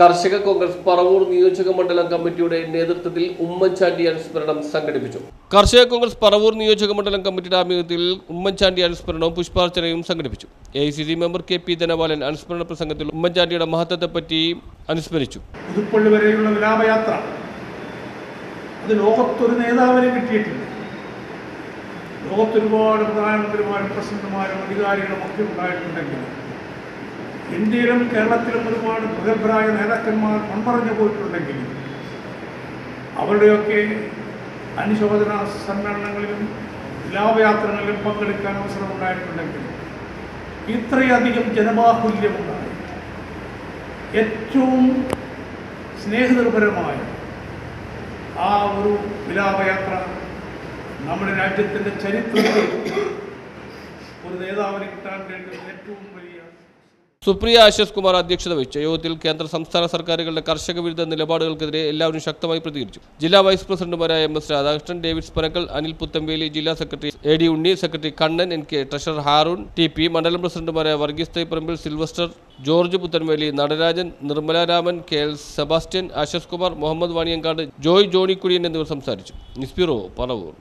കർഷക കോൺഗ്രസ് പറവൂർ നിയോജക മണ്ഡലം കമ്മിറ്റിയുടെ നേതൃത്വത്തിൽ ഉമ്മൻചാണ്ടി അനുസ്മരണം സംഘടിപ്പിച്ചു. കർഷക കോൺഗ്രസ് പറവൂർ നിയോജക മണ്ഡലം കമ്മിറ്റിയുടെ ആഭിമുഖ്യത്തിൽ ഉമ്മൻചാണ്ടി അനുസ്മരണവും പുഷ്പാർച്ചനയും സംഘടിപ്പിച്ചു. A I C C member K P Dhanapalan അനുസ്മരണ പ്രസംഗത്തിൽ ഉമ്മൻചാണ്ടിയുടെ മഹത്വത്തെപ്പറ്റി അനുസ്മരിച്ചു. പുതുപ്പള്ളി വരെയുള്ള വിലാപയാത്ര. അത് ലോകത്തൊരു നേതാവിനെ കിട്ടിയിട്ടില്ല. ലോകത്തൊരുപാട് പ്രധാനമന്ത്രിമാരും പ്രസിഡന്റുമാരും അധികാരികളും ഒക്കെ ഉണ്ടായിട്ടുണ്ടെങ്കിൽ ഇന്ത്യയിലും കേരളത്തിലും ഒരുപാട് പ്രഗത്ഭരായ നേതാക്കന്മാർ മൺമറഞ്ഞു പോയിട്ടുണ്ടെങ്കിൽ അവരുടെയൊക്കെ അനുശോചന സമ്മേളനങ്ങളിലും ലാഭയാത്രകളിലും പങ്കെടുക്കാൻ അവസരമുണ്ടായിട്ടുണ്ടെങ്കിലും ഇത്രയധികം ജനബാഹുല്യമുണ്ടായി ഏറ്റവും സ്നേഹനിർഭരമായ ആ ഒരു വിലാപയാത്ര നമ്മുടെ രാജ്യത്തിന്റെ ചരിത്രത്തിൽ ഒരു നേതാവിന് കിട്ടാൻ വേണ്ടുന്ന ഏറ്റവും വലിയ സുപ്രിയ ആശിസ് കുമാർ അധ്യക്ഷത വഹിച്ച. യോഗത്തിൽ കേന്ദ്ര സംസ്ഥാന സർക്കാരുകളുടെ കർഷക വിരുദ്ധ നിലപാടുകൾക്കെതിരെ എല്ലാവരും ശക്തമായി പ്രതികരിച്ചു. ജില്ലാ വൈസ് പ്രസിഡന്റുമാരായ M S Radhakrishnan David Panakkal Anil Puthampeli ജില്ലാ secretary A D Unni secretary Kannan N K treasurer Haroon T P മണ്ഡലം പ്രസിഡന്റുമാരായ Varghese Thaiparambil Sylvester George Puthenveli Natarajan Nirmala Raman K L Sebastian Ashis Kumar Muhammad Vaniyankad Joy Jonikudiyan എന്നിവർ സംസാരിച്ചു. നിസ്പിറോ പറവൂർ.